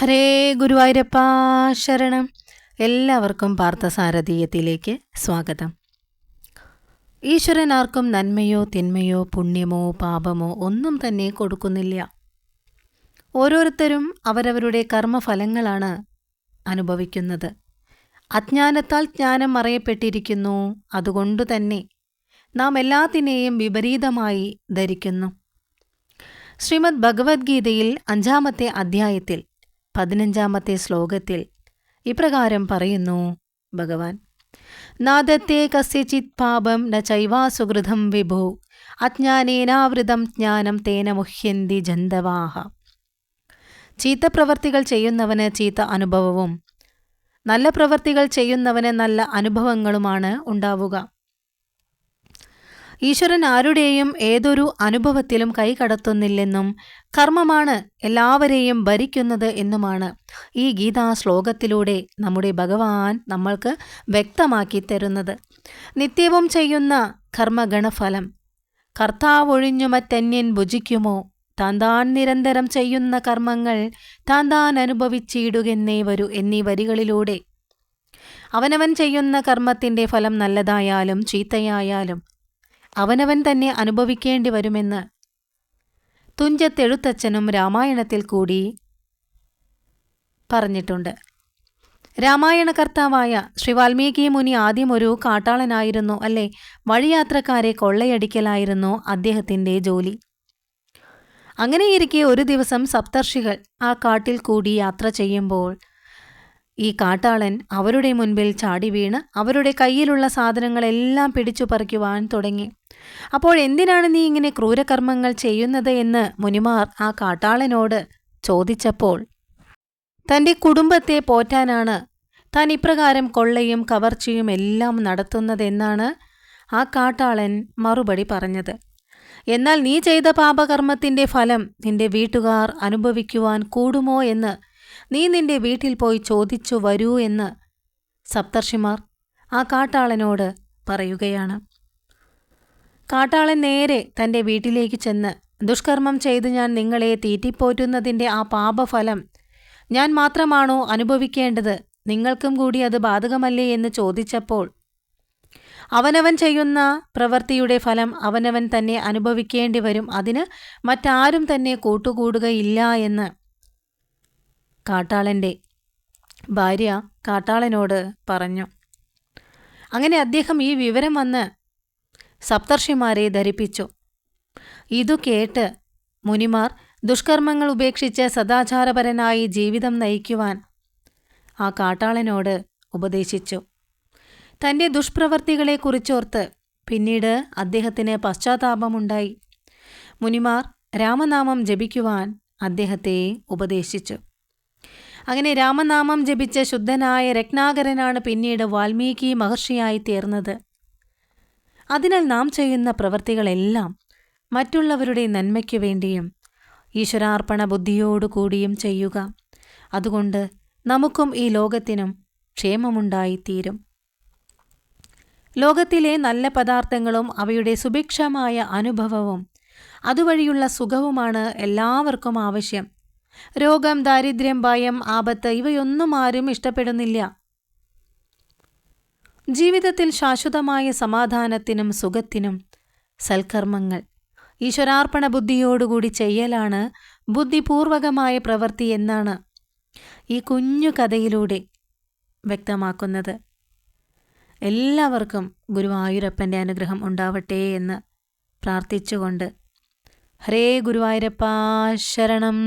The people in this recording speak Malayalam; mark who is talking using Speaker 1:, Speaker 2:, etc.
Speaker 1: ഹരേ ഗുരുവായൂരപ്പ ശരണം. എല്ലാവർക്കും പാർത്ഥസാരഥീയത്തിലേക്ക് സ്വാഗതം. ഈശ്വരൻ ആർക്കും നന്മയോ തിന്മയോ പുണ്യമോ പാപമോ ഒന്നും തന്നെ കൊടുക്കുന്നില്ല. ഓരോരുത്തരും അവരവരുടെ കർമ്മഫലങ്ങളാണ് അനുഭവിക്കുന്നത്. അജ്ഞാനത്താൽ ജ്ഞാനം മറയപ്പെട്ടിരിക്കുന്നു അതുകൊണ്ട് തന്നെ നാം എല്ലാത്തിനെയും വിപരീതമായി ധരിക്കുന്നു. ശ്രീമദ് ഭഗവത്ഗീതയിൽ അഞ്ചാമത്തെ അധ്യായത്തിൽ പതിനഞ്ചാമത്തെ ശ്ലോകത്തിൽ ഇപ്രകാരം പറയുന്നു ഭഗവാൻ നാദത്തെ കസ്യചിത് പാപം ന ചൈവാസുഹൃതം വിഭോ അജ്ഞാനേനാവൃതം ജ്ഞാനം തേന മുഹ്യന്തി ജന്തവാഹ. ചീത്ത പ്രവർത്തികൾ ചെയ്യുന്നവന് ചീത്ത അനുഭവവും നല്ല പ്രവർത്തികൾ ചെയ്യുന്നവന് നല്ല അനുഭവങ്ങളുമാണ് ഉണ്ടാവുക. ഈശ്വരൻ ആരുടെയും ഏതൊരു അനുഭവത്തിലും കൈകടത്തുന്നില്ലെന്നും കർമ്മമാണ് എല്ലാവരെയും ഭരിക്കുന്നത് എന്നുമാണ് ഈ ഗീതാ ശ്ലോകത്തിലൂടെ നമ്മുടെ ഭഗവാൻ നമ്മൾക്ക് വ്യക്തമാക്കി തരുന്നത്. നിത്യവും ചെയ്യുന്ന കർമ്മഗണഫലം. കർത്താവൊഴിഞ്ഞു മറ്റന്യൻ ഭുജിക്കുമോ? താൻ താൻ നിരന്തരം ചെയ്യുന്ന കർമ്മങ്ങൾ താൻ താൻ അനുഭവിച്ചിടുകെന്നേ വരൂ എന്നീ വരികളിലൂടെ. അവനവൻ ചെയ്യുന്ന കർമ്മത്തിന്റെ ഫലം നല്ലതായാലും ചീത്തയായാലും അവനവൻ തന്നെ അനുഭവിക്കേണ്ടി വരുമെന്ന്. തുഞ്ചത്തെഴുത്തച്ഛനും രാമായണത്തിൽ കൂടി പറഞ്ഞിട്ടുണ്ട്. രാമായണകർത്താവായ ശ്രീ വാൽമീകി മുനി ആദ്യം ഒരു കാട്ടാളനായിരുന്നു അല്ലേ? വഴിയാത്രക്കാരെ കൊള്ളയടിക്കലായിരുന്നു അദ്ദേഹത്തിന്റെ ജോലി. അങ്ങനെയിരിക്കെ ഒരു ദിവസം സപ്തർഷികൾ ആ കാട്ടിൽ കൂടി യാത്ര ചെയ്യുമ്പോൾ ഈ കാട്ടാളൻ അവരുടെ മുൻപിൽ ചാടി വീണ് അവരുടെ കയ്യിലുള്ള സാധനങ്ങളെല്ലാം പിടിച്ചു പറിക്കുവാൻ തുടങ്ങി. അപ്പോൾ എന്തിനാണ് നീ ഇങ്ങനെ ക്രൂരകർമ്മങ്ങൾ ചെയ്യുന്നത് എന്ന് മുനിമാർ ആ കാട്ടാളനോട് ചോദിച്ചപ്പോൾ തന്റെ കുടുംബത്തെ പോറ്റാനാണ്. താൻ ഇപ്രകാരം കൊള്ളയും കവർച്ചയും എല്ലാം നടത്തുന്നതെന്നാണ് ആ കാട്ടാളൻ മറുപടി പറഞ്ഞത്. എന്നാൽ നീ ചെയ്ത പാപകർമ്മത്തിന്റെ ഫലം നിന്റെ വീട്ടുകാർ അനുഭവിക്കുവാൻ കൂടുമോ എന്ന് നീ നിന്റെ വീട്ടിൽ പോയി ചോദിച്ചു വരൂ എന്ന് സപ്തർഷിമാർ ആ കാട്ടാളനോട് പറയുകയാണ്. കാട്ടാളൻ നേരെ തന്റെ വീട്ടിലേക്ക് ചെന്ന് ദുഷ്കർമ്മം ചെയ്ത് ഞാൻ നിങ്ങളെ തീറ്റിപ്പോറ്റുന്നതിന്റെ ആ പാപഫലം ഞാൻ മാത്രമാണോ അനുഭവിക്കേണ്ടത്? നിങ്ങൾക്കും കൂടി അത് ബാധകമല്ലേ? എന്ന് ചോദിച്ചപ്പോൾ അവനവൻ ചെയ്യുന്ന പ്രവൃത്തിയുടെ ഫലം അവനവൻ തന്നെ അനുഭവിക്കേണ്ടി വരും. അതിന് മറ്റാരും തന്നെ കൂട്ടുകൂടുകയില്ല എന്ന് കാട്ടാളന്റെ ഭാര്യ കാട്ടാളനോട് പറഞ്ഞു. അങ്ങനെ അദ്ദേഹം ഈ വിവരം വന്ന് സപ്തർഷിമാരെ ധരിപ്പിച്ചു. ഇതു കേട്ട് മുനിമാർ ദുഷ്കർമ്മങ്ങൾ ഉപേക്ഷിച്ച് സദാചാരപരനായി ജീവിതം നയിക്കുവാൻ ആ കാട്ടാളനോട് ഉപദേശിച്ചു. തന്റെ ദുഷ്പ്രവർത്തികളെക്കുറിച്ചോർത്ത് പിന്നീട് അദ്ദേഹത്തിന് പശ്ചാത്താപമുണ്ടായി. മുനിമാർ രാമനാമം ജപിക്കുവാൻ അദ്ദേഹത്തെ ഉപദേശിച്ചു. അങ്ങനെ രാമനാമം ജപിച്ച ശുദ്ധനായ രത്നാകരനാണ് പിന്നീട് വാൽമീകി മഹർഷിയായി തീർന്നത്. അതിനാൽ നാം ചെയ്യുന്ന പ്രവൃത്തികളെല്ലാം മറ്റുള്ളവരുടെ നന്മയ്ക്കു വേണ്ടിയും ഈശ്വരാർപ്പണ ബുദ്ധിയോടുകൂടിയും ചെയ്യുക. അതുകൊണ്ട് നമുക്കും ഈ ലോകത്തിനും ക്ഷേമമുണ്ടായിത്തീരും. ലോകത്തിലെ നല്ല പദാർത്ഥങ്ങളും അവയുടെ സുഭിക്ഷമായ അനുഭവവും അതുവഴിയുള്ള സുഖവുമാണ് എല്ലാവർക്കും ആവശ്യം. രോഗം ദാരിദ്ര്യം ഭയം ആപത്ത് ഇവയൊന്നും ആരും ഇഷ്ടപ്പെടുന്നില്ല. ജീവിതത്തിൽ ശാശ്വതമായ സമാധാനത്തിനും സുഖത്തിനും സൽക്കർമ്മങ്ങൾ. ഈശ്വരാർപ്പണ ബുദ്ധിയോടുകൂടി ചെയ്യലാണ് ബുദ്ധിപൂർവകമായ പ്രവൃത്തി എന്നാണ് ഈ കുഞ്ഞു കഥയിലൂടെ വ്യക്തമാക്കുന്നത്. എല്ലാവർക്കും ഗുരുവായൂരപ്പന്റെ അനുഗ്രഹം ഉണ്ടാവട്ടെ എന്ന് പ്രാർത്ഥിച്ചുകൊണ്ട് ഹരേ ഗുരുവായൂരപ്പ ശരണം.